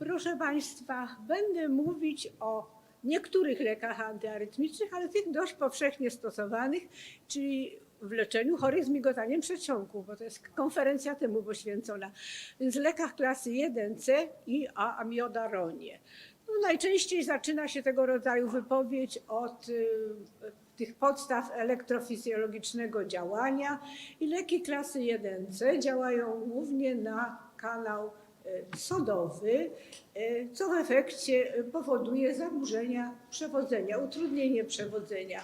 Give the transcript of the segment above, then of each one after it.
Proszę Państwa, będę mówić o niektórych lekach antyarytmicznych, ale tych dość powszechnie stosowanych, czyli w leczeniu chorych z migotaniem przedsionków, bo to jest konferencja temu poświęcona. Więc lekach klasy 1C i o amiodaronie. No, najczęściej zaczyna się tego rodzaju wypowiedź od y, tych podstaw elektrofizjologicznego działania i leki klasy 1C działają głównie na kanał y, sodowy, y, co w efekcie powoduje zaburzenia przewodzenia, utrudnienie przewodzenia.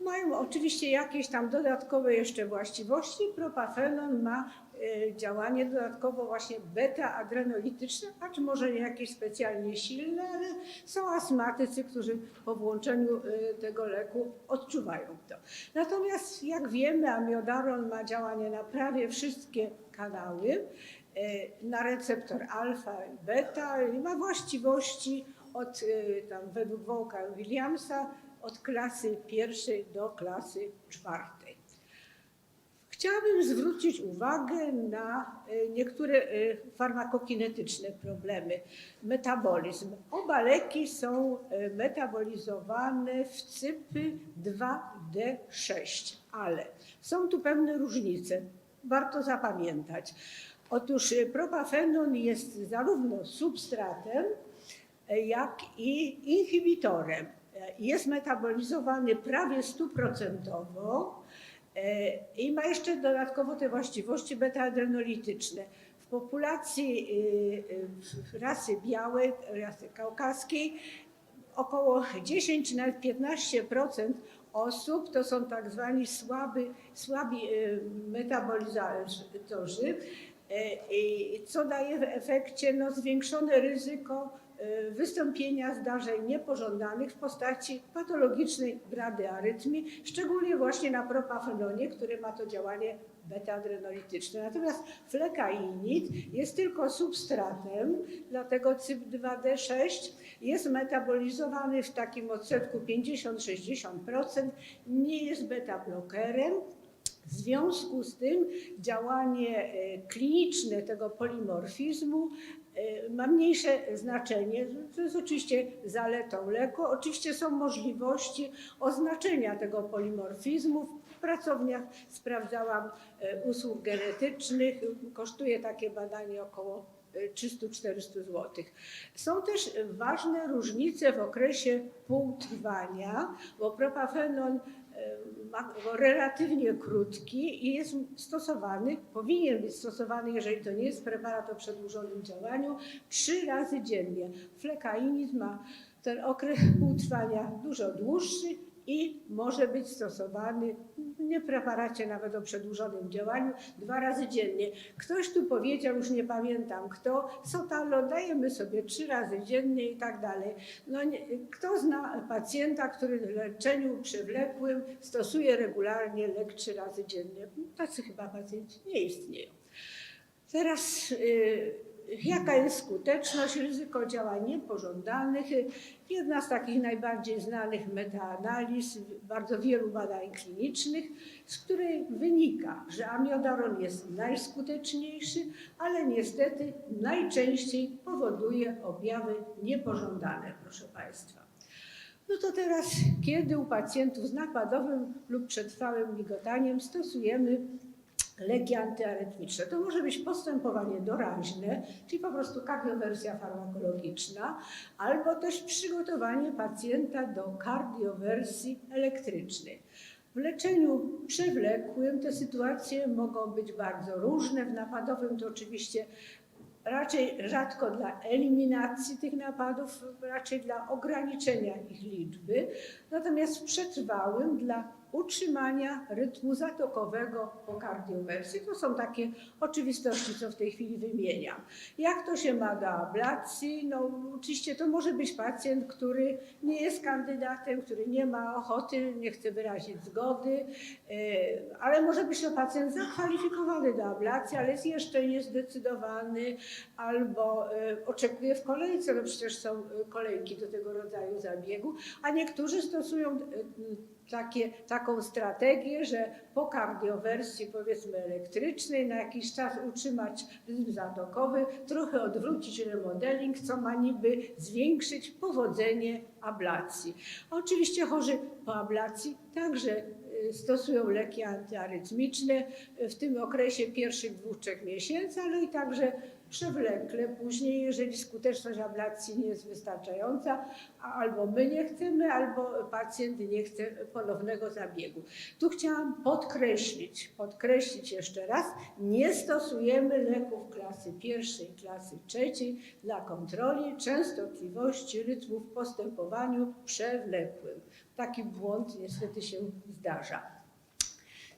Mają oczywiście jakieś tam dodatkowe jeszcze właściwości. Propafenon ma y, działanie dodatkowo właśnie beta-adrenolityczne, acz może nie jakieś specjalnie silne, ale są astmatycy, którzy po włączeniu tego leku odczuwają to. Natomiast jak wiemy, amiodaron ma działanie na prawie wszystkie kanały, na receptor alfa i beta i ma właściwości od, y, tam według Wołka Williamsa, od klasy pierwszej do klasy czwartej. Chciałabym zwrócić uwagę na y, niektóre y, farmakokinetyczne problemy. Metabolizm. Oba leki są y, metabolizowane w cypy 2D6, ale są tu pewne różnice. Warto zapamiętać. Otóż y, propafenon jest zarówno substratem, y, jak i inhibitorem. Y, Jest metabolizowany prawie stuprocentowo e, i ma jeszcze dodatkowo te właściwości beta-adrenolityczne. W populacji rasy białej, rasy kaukaskiej około 10 czy nawet 15% osób to są tak zwani słabi y, metabolizatorzy, y, i co daje w efekcie no, zwiększone ryzyko y, wystąpienia zdarzeń niepożądanych w postaci patologicznej bradyarytmii, szczególnie właśnie na propafenonie, który ma to działanie beta-adrenolityczne. Natomiast flekainid jest tylko substratem, dlatego CYP2D6 jest metabolizowany w takim odsetku 50-60%, nie jest beta-blokerem. W związku z tym działanie e, kliniczne tego polimorfizmu e, ma mniejsze znaczenie. To jest oczywiście zaletą leku. Oczywiście są możliwości oznaczenia tego polimorfizmu. W pracowniach sprawdzałam e, usług genetycznych. Kosztuje takie badanie około e, 300-400 zł. Są też ważne różnice w okresie półtrwania, bo propafenon relatywnie krótki i jest stosowany, powinien być stosowany, jeżeli to nie jest preparat o przedłużonym działaniu, trzy razy dziennie. Flekainid ma ten okres półtrwania dużo dłuższy i może być stosowany w nie preparacie nawet o przedłużonym działaniu dwa razy dziennie. Ktoś tu powiedział, już nie pamiętam kto, sotalo dajemy sobie trzy razy dziennie i tak dalej. No nie, kto zna pacjenta, który w leczeniu przewlekłym stosuje regularnie lek trzy razy dziennie? Tacy chyba pacjenci nie istnieją. Teraz y, jaka jest skuteczność, ryzyko działań niepożądanych? Jedna z takich najbardziej znanych metaanaliz, bardzo wielu badań klinicznych, z której wynika, że amiodaron jest najskuteczniejszy, ale niestety najczęściej powoduje objawy niepożądane, proszę Państwa. No to teraz, kiedy u pacjentów z nakładowym lub przetrwałym migotaniem stosujemy leki antyarytmiczne. To może być postępowanie doraźne, czyli po prostu kardiowersja farmakologiczna, albo też przygotowanie pacjenta do kardiowersji elektrycznej. W leczeniu przewlekłym te sytuacje mogą być bardzo różne. W napadowym to oczywiście raczej rzadko dla eliminacji tych napadów, raczej dla ograniczenia ich liczby, natomiast w przetrwałym dla utrzymania rytmu zatokowego po kardiowersji. To są takie oczywistości, co w tej chwili wymieniam. Jak to się ma do ablacji? No oczywiście to może być pacjent, który nie jest kandydatem, który nie ma ochoty, nie chce wyrazić zgody, e, ale może być to pacjent zakwalifikowany do ablacji, ale jest jeszcze niezdecydowany albo e, oczekuje w kolejce, no przecież są e, kolejki do tego rodzaju zabiegu, a niektórzy stosują takie, taką strategię, że po kardiowersji powiedzmy elektrycznej na jakiś czas utrzymać rytm zatokowy, trochę odwrócić remodeling, co ma niby zwiększyć powodzenie ablacji. Oczywiście chorzy po ablacji także y, stosują leki antyarytmiczne w tym okresie pierwszych dwóch, trzech miesięcy, ale i także przewlekle później, jeżeli skuteczność ablacji nie jest wystarczająca, albo my nie chcemy, albo pacjent nie chce ponownego zabiegu. Tu chciałam podkreślić, podkreślić jeszcze raz, nie stosujemy leków klasy pierwszej, klasy trzeciej dla kontroli częstotliwości rytmu w postępowaniu przewlekłym. Taki błąd niestety się zdarza.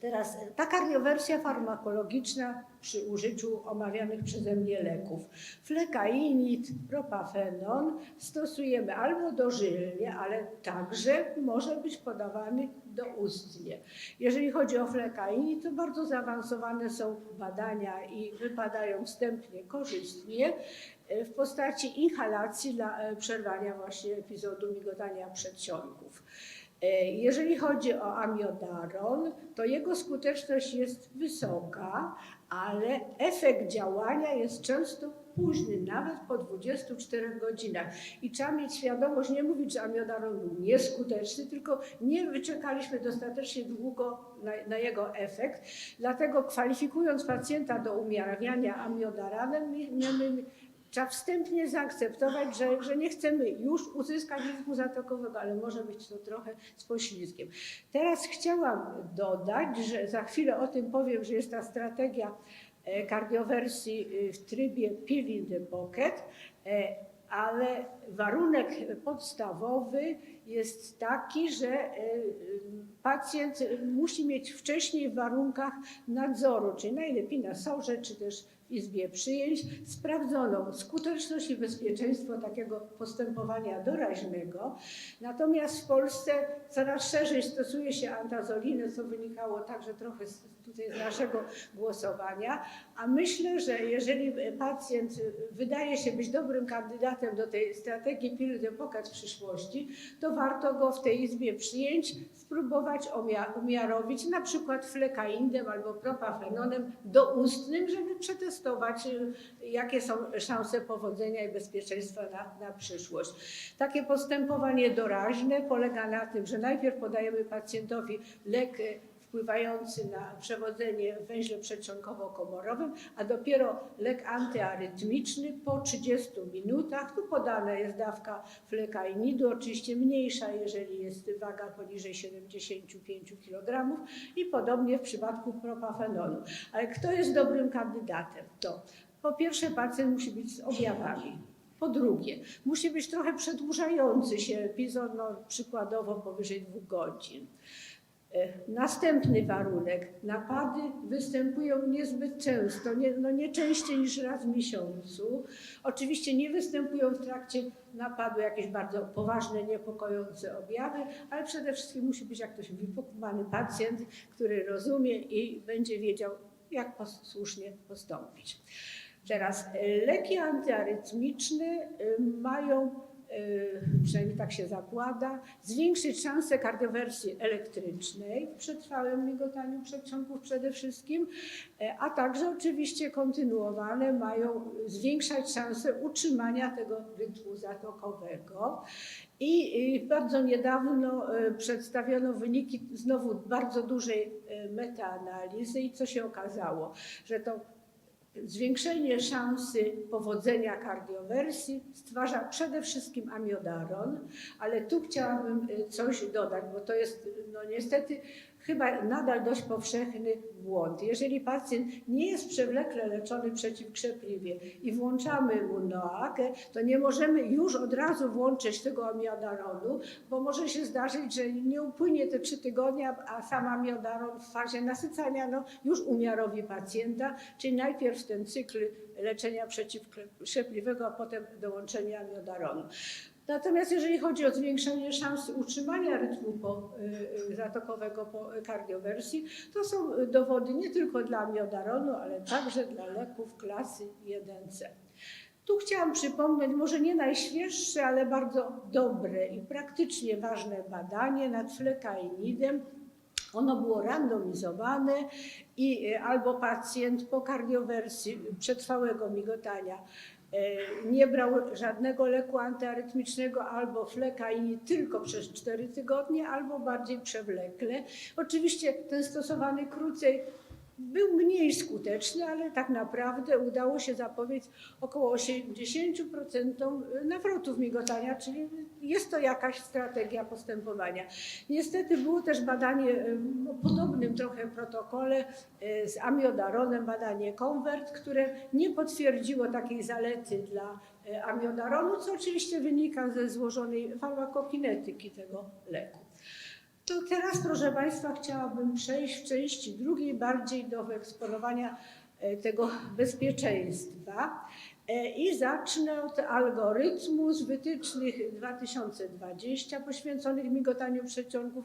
Teraz e, ta kardiowersja farmakologiczna przy użyciu omawianych przeze mnie leków. Flekainid, propafenon stosujemy albo dożylnie, ale także może być podawany doustnie. Jeżeli chodzi o flekainid, to bardzo zaawansowane są badania i wypadają wstępnie korzystnie e, w postaci inhalacji dla e, przerwania właśnie epizodu migotania przedsionków. E, Jeżeli chodzi o amiodaron, to jego skuteczność jest wysoka, ale efekt działania jest często późny, nawet po 24 godzinach. I trzeba mieć świadomość, nie mówić, że amiodaron był nieskuteczny, tylko nie wyczekaliśmy dostatecznie długo na, na jego efekt. Dlatego kwalifikując pacjenta do umiarniania amiodaranem, my- my- Trzeba wstępnie zaakceptować, że, że nie chcemy już uzyskać rytmu zatokowego, ale może być to trochę z poślizgiem. Teraz chciałam dodać, że za chwilę o tym powiem, że jest ta strategia e, kardiowersji e, w trybie pill in the pocket, e, ale warunek podstawowy jest taki, że pacjent musi mieć wcześniej w warunkach nadzoru, czyli najlepiej na sorze, czy też Izbie Przyjęć, sprawdzoną skuteczność i bezpieczeństwo takiego postępowania doraźnego. Natomiast w Polsce coraz szerzej stosuje się antazolinę, co wynikało także trochę z, tutaj z naszego głosowania. A myślę, że jeżeli pacjent wydaje się być dobrym kandydatem do tej strategii pill de w przyszłości, to warto go w tej Izbie Przyjęć spróbować umiarowić na przykład flekaindem albo propafenonem doustnym, żeby przetestować, y, jakie są szanse powodzenia i bezpieczeństwa na, na przyszłość. Takie postępowanie doraźne polega na tym, że najpierw podajemy pacjentowi lek wpływający na przewodzenie w węźle przedsionkowo-komorowym, a dopiero lek antyarytmiczny po 30 minutach. Tu podana jest dawka flekainidu, oczywiście mniejsza, jeżeli jest waga poniżej 75 kg i podobnie w przypadku propafenolu. Ale kto jest dobrym kandydatem? To po pierwsze pacjent musi być z objawami. Po drugie, musi być trochę przedłużający się epizod, no, przykładowo powyżej dwóch godzin. E, Następny warunek. Napady występują niezbyt często, nie, no nie częściej niż raz w miesiącu. Oczywiście nie występują w trakcie napadu jakieś bardzo poważne, niepokojące objawy, ale przede wszystkim musi być, jak to się pacjent, który rozumie i będzie wiedział, jak pos- słusznie postąpić. Teraz e, leki antyarytmiczne e, mają przynajmniej tak się zakłada, zwiększyć szanse kardiowersji elektrycznej w przetrwałym migotaniu przedsionków przede wszystkim, e, a także oczywiście kontynuowane mają zwiększać szanse utrzymania tego rytmu zatokowego. I y, bardzo niedawno y, przedstawiono wyniki znowu bardzo dużej y, metaanalizy i co się okazało, że to Zwiększenie szansy powodzenia kardiowersji stwarza przede wszystkim amiodaron, ale tu chciałabym y, coś dodać, bo to jest no niestety chyba nadal dość powszechny błąd. Jeżeli pacjent nie jest przewlekle leczony przeciwkrzepliwie i włączamy mu noakę, to nie możemy już od razu włączyć tego amiodaronu, bo może się zdarzyć, że nie upłynie te trzy tygodnie, a sam amiodaron w fazie nasycania no, już umiarowi pacjenta, czyli najpierw ten cykl leczenia przeciwkrzepliwego, a potem dołączenie amiodaronu. Natomiast jeżeli chodzi o zwiększenie szans utrzymania rytmu po, y, y, zatokowego po kardiowersji, to są dowody nie tylko dla amiodaronu, ale także dla leków klasy 1C. Tu chciałam przypomnieć, może nie najświeższe, ale bardzo dobre i praktycznie ważne badanie nad flekainidem. Ono było randomizowane i e, albo pacjent po kardiowersji przetrwałego migotania e, nie brał żadnego leku antyarytmicznego albo flekainid tylko przez 4 tygodnie, albo bardziej przewlekle. Oczywiście ten stosowany krócej był mniej skuteczny, ale tak naprawdę udało się zapobiec około 80% nawrotów migotania, czyli jest to jakaś strategia postępowania. Niestety było też badanie em, o podobnym trochę protokole e, z amiodaronem, badanie Convert, które nie potwierdziło takiej zalety dla e, amiodaronu, co oczywiście wynika ze złożonej farmakokinetyki tego leku. To teraz, proszę Państwa, chciałabym przejść w części drugiej bardziej do wyeksponowania e, tego bezpieczeństwa. E, I zacznę od algorytmu z wytycznych 2020 poświęconych migotaniu przeciągów,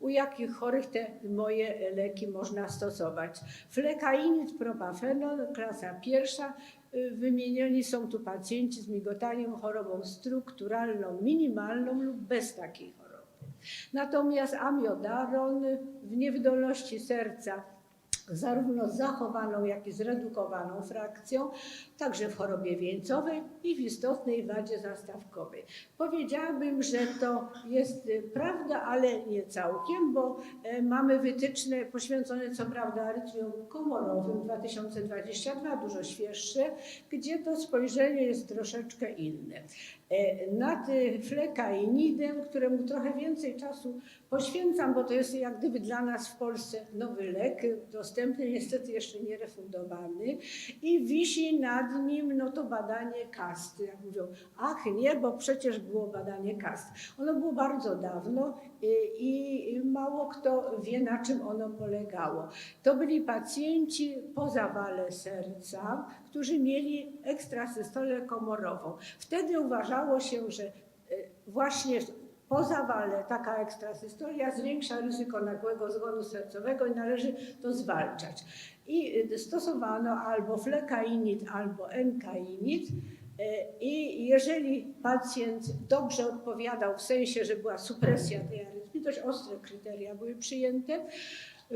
u jakich chorych te moje leki można stosować. Flekainid, propafenol, klasa pierwsza. Y, Wymienieni są tu pacjenci z migotaniem, chorobą strukturalną, minimalną lub bez takiej. Natomiast amiodaron w niewydolności serca zarówno z zachowaną, jak i zredukowaną frakcją, także w chorobie wieńcowej i w istotnej wadzie zastawkowej. Powiedziałabym, że to jest y, prawda, ale nie całkiem, bo e, mamy wytyczne poświęcone co prawda arytmiom komorowym 2022, dużo świeższe, gdzie to spojrzenie jest troszeczkę inne. E, Nad y, flekainidem, któremu trochę więcej czasu poświęcam, bo to jest jak gdyby dla nas w Polsce nowy lek, dostępny, niestety jeszcze nie refundowany i wisi nad nim no to badanie KAST. Jak mówią, ach nie, bo przecież było badanie KAST. Ono było bardzo dawno y, i mało kto wie, na czym ono polegało. To byli pacjenci po zawale serca, którzy mieli ekstrasystolę komorową. Wtedy uważało się, że y, właśnie po zawale taka ekstrasystolia zwiększa ryzyko nagłego zgonu sercowego i należy to zwalczać. I y, stosowano albo flekainid, albo enkainid. Y, I jeżeli pacjent dobrze odpowiadał, w sensie, że była supresja tej arytmii, dość ostre kryteria były przyjęte,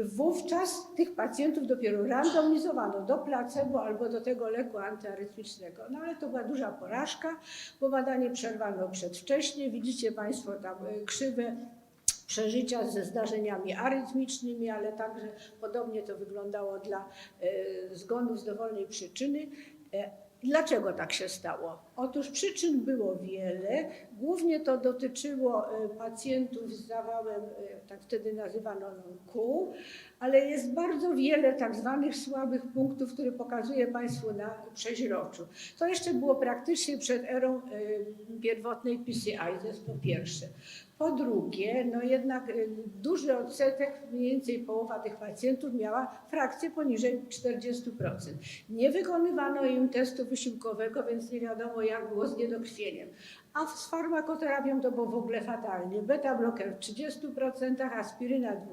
Wówczas tych pacjentów dopiero randomizowano do placebo albo do tego leku antyarytmicznego. No ale to była duża porażka, bo badanie przerwano przedwcześnie. Widzicie Państwo tam y, krzywe przeżycia ze zdarzeniami arytmicznymi, ale także podobnie to wyglądało dla y, zgonów z dowolnej przyczyny. Dlaczego tak się stało? Otóż przyczyn było wiele. Głównie to dotyczyło e, pacjentów z zawałem, e, tak wtedy nazywano non-Q, ale jest bardzo wiele tak zwanych słabych punktów, które pokazuję Państwu na przeźroczu. To jeszcze było praktycznie przed erą e, pierwotnej PCI, to jest po pierwsze. Po drugie, no jednak y, duży odsetek, mniej więcej połowa tych pacjentów miała frakcję poniżej 40%. Nie wykonywano im testu wysiłkowego, więc nie wiadomo jak było z niedokrwieniem. A z farmakoterapią to było w ogóle fatalnie. Beta bloker w 30%, aspiryna 2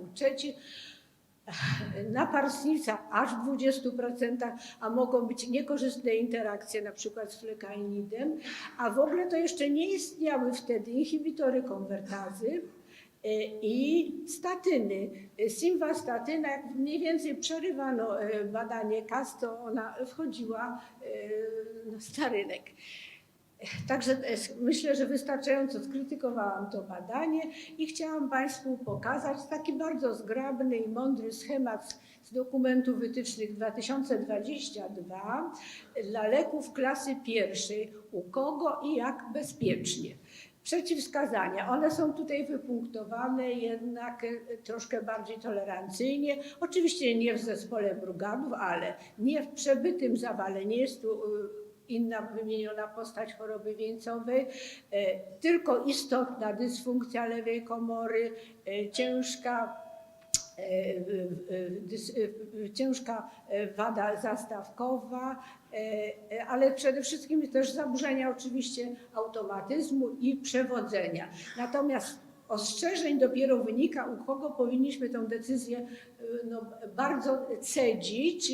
trzeci, naparsnica aż w 20%, a mogą być niekorzystne interakcje na przykład z flekainidem, a w ogóle to jeszcze nie istniały wtedy inhibitory konwertazy e, i statyny. Simvastatyna, jak mniej więcej przerywano e, badanie KAS, to ona wchodziła e, na stary rynek. Także e, myślę, że wystarczająco skrytykowałam to badanie i chciałam Państwu pokazać taki bardzo zgrabny i mądry schemat z dokumentu wytycznych 2022 dla leków klasy pierwszej, u kogo i jak bezpiecznie. Przeciwwskazania, one są tutaj wypunktowane jednak e, troszkę bardziej tolerancyjnie. Oczywiście nie w zespole Brugadów, ale nie w przebytym zawale, nie jest tu e, inna wymieniona postać choroby wieńcowej, e, tylko istotna dysfunkcja lewej komory, e, ciężka, e, ciężka wada zastawkowa, ale przede wszystkim też zaburzenia oczywiście automatyzmu i przewodzenia. Natomiast ostrzeżeń dopiero wynika, u kogo powinniśmy tę decyzję no, bardzo cedzić,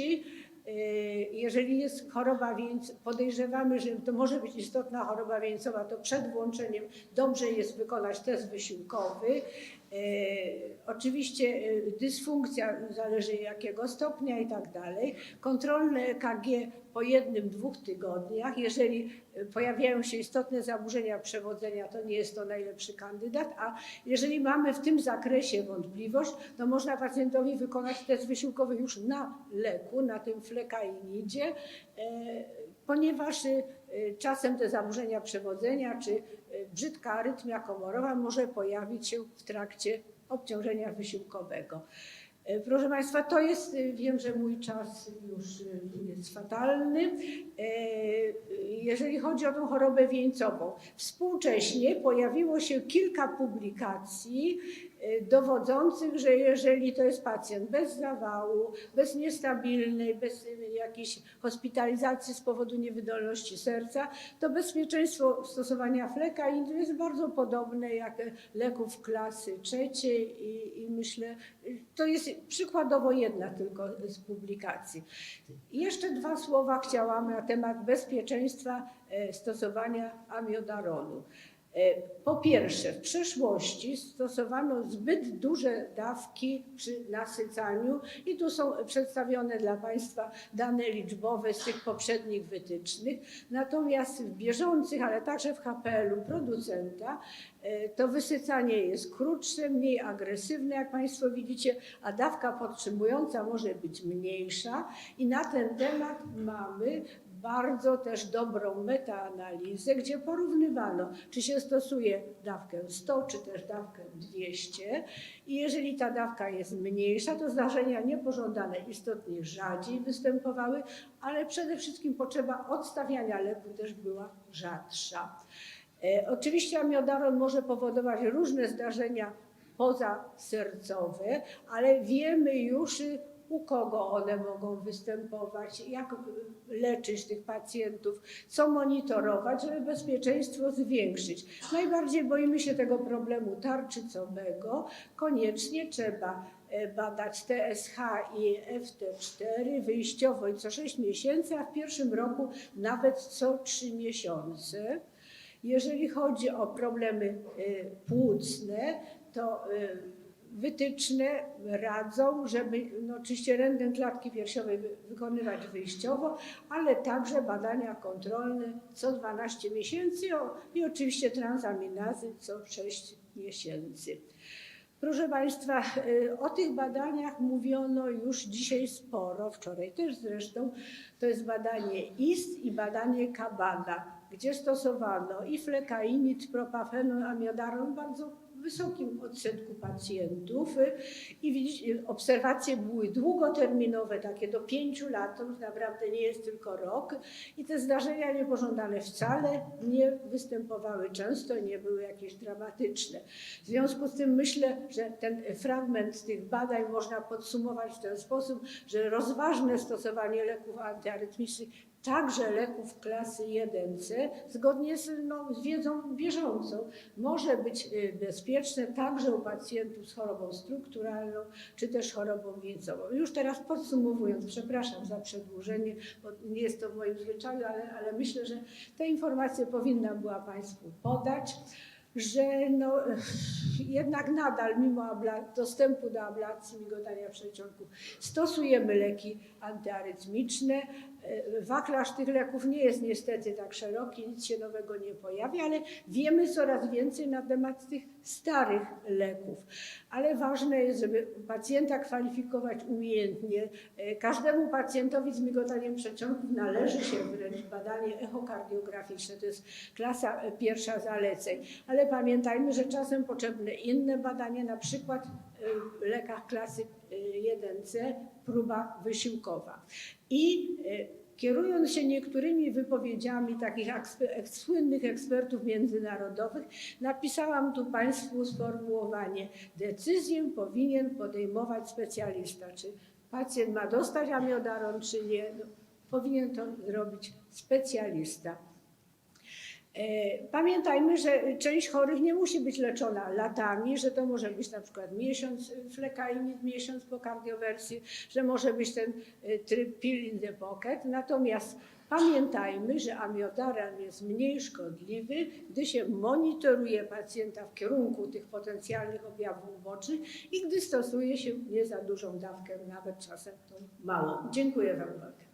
Jeżeli jest choroba wieńcowa, podejrzewamy, że to może być istotna choroba wieńcowa, to przed włączeniem dobrze jest wykonać test wysiłkowy. E, Oczywiście e, dysfunkcja zależy jakiego stopnia i tak dalej. Kontrolne EKG po jednym, dwóch tygodniach. Jeżeli e, pojawiają się istotne zaburzenia przewodzenia, to nie jest to najlepszy kandydat, a jeżeli mamy w tym zakresie wątpliwość, to można pacjentowi wykonać test wysiłkowy już na leku, na tym flekainidzie, ponieważ czasem te zaburzenia przewodzenia czy e, brzydka arytmia komorowa może pojawić się w trakcie obciążenia wysiłkowego. E, Proszę Państwa, to jest, wiem, że mój czas już jest fatalny. Jeżeli chodzi o tą chorobę wieńcową, współcześnie pojawiło się kilka publikacji dowodzących, że jeżeli to jest pacjent bez zawału, bez niestabilnej, bez e, jakiejś hospitalizacji z powodu niewydolności serca, to bezpieczeństwo stosowania flekaindu jest bardzo podobne jak leków klasy trzeciej i, i myślę, to jest przykładowo jedna tylko z publikacji. Jeszcze dwa słowa chciałam na temat bezpieczeństwa stosowania amiodaronu. E, Po pierwsze, w przeszłości stosowano zbyt duże dawki przy nasycaniu i tu są przedstawione dla Państwa dane liczbowe z tych poprzednich wytycznych. Natomiast w bieżących, ale także w HPL-u producenta e, to wysycanie jest krótsze, mniej agresywne, jak Państwo widzicie, a dawka podtrzymująca może być mniejsza. I na ten temat mamy bardzo też dobrą metaanalizę, gdzie porównywano, czy się stosuje dawkę 100, czy też dawkę 200. I jeżeli ta dawka jest mniejsza, to zdarzenia niepożądane istotnie rzadziej występowały, ale przede wszystkim potrzeba odstawiania leku też była rzadsza. E, Oczywiście amiodaron może powodować różne zdarzenia pozasercowe, ale wiemy już, y, u kogo one mogą występować, jak leczyć tych pacjentów, co monitorować, żeby bezpieczeństwo zwiększyć. Najbardziej boimy się tego problemu tarczycowego. Koniecznie trzeba e, badać TSH i FT4 wyjściowo i co 6 miesięcy, a w pierwszym roku nawet co 3 miesiące. Jeżeli chodzi o problemy y, płucne, to y, wytyczne radzą, żeby no oczywiście rentgen klatki piersiowej wy- wykonywać wyjściowo, ale także badania kontrolne co 12 miesięcy i oczywiście transaminazy co 6 miesięcy. Proszę Państwa, y, o tych badaniach mówiono już dzisiaj sporo, wczoraj też zresztą. To jest badanie IST i badanie Kabana, gdzie stosowano i flekainid, propafenol, amiodaron bardzo wysokim odsetku pacjentów i obserwacje były długoterminowe, takie do pięciu lat, to już naprawdę nie jest tylko rok i te zdarzenia niepożądane wcale nie występowały często, nie były jakieś dramatyczne. W związku z tym myślę, że ten fragment tych badań można podsumować w ten sposób, że rozważne stosowanie leków antyarytmicznych, także leków klasy 1C, zgodnie z, no, z wiedzą bieżącą, może być y, bezpieczne także u pacjentów z chorobą strukturalną czy też chorobą wieńcową. Już teraz podsumowując, przepraszam za przedłużenie, bo nie jest to w moim zwyczaju, ale, ale myślę, że te informacje powinna była Państwu podać że no, jednak nadal mimo dostępu do ablacji migotania przedsionków stosujemy leki antyarytmiczne. E, Wachlarz tych leków nie jest niestety tak szeroki, nic się nowego nie pojawia, ale wiemy coraz więcej na temat tych starych leków. Ale ważne jest, żeby pacjenta kwalifikować umiejętnie. E, Każdemu pacjentowi z migotaniem przedsionków należy się wręcz badanie echokardiograficzne, to jest klasa e, pierwsza zaleceń. Ale pamiętajmy, że czasem potrzebne inne badanie, na przykład lekach klasy e, 1C, próba wysiłkowa. I e, Kierując się niektórymi wypowiedziami takich słynnych ekspertów międzynarodowych, napisałam tu Państwu sformułowanie: decyzję powinien podejmować specjalista. Czy pacjent ma dostać amiodaron, czy nie? No, powinien to zrobić specjalista. E, Pamiętajmy, że część chorych nie musi być leczona latami, że to może być na przykład miesiąc flekainid, miesiąc po kardiowersji, że może być ten e, tryb pill in the pocket. Natomiast pamiętajmy, że amiodaran jest mniej szkodliwy, gdy się monitoruje pacjenta w kierunku tych potencjalnych objawów ubocznych i gdy stosuje się nie za dużą dawkę, nawet czasem tą małą. Dziękuję za uwagę.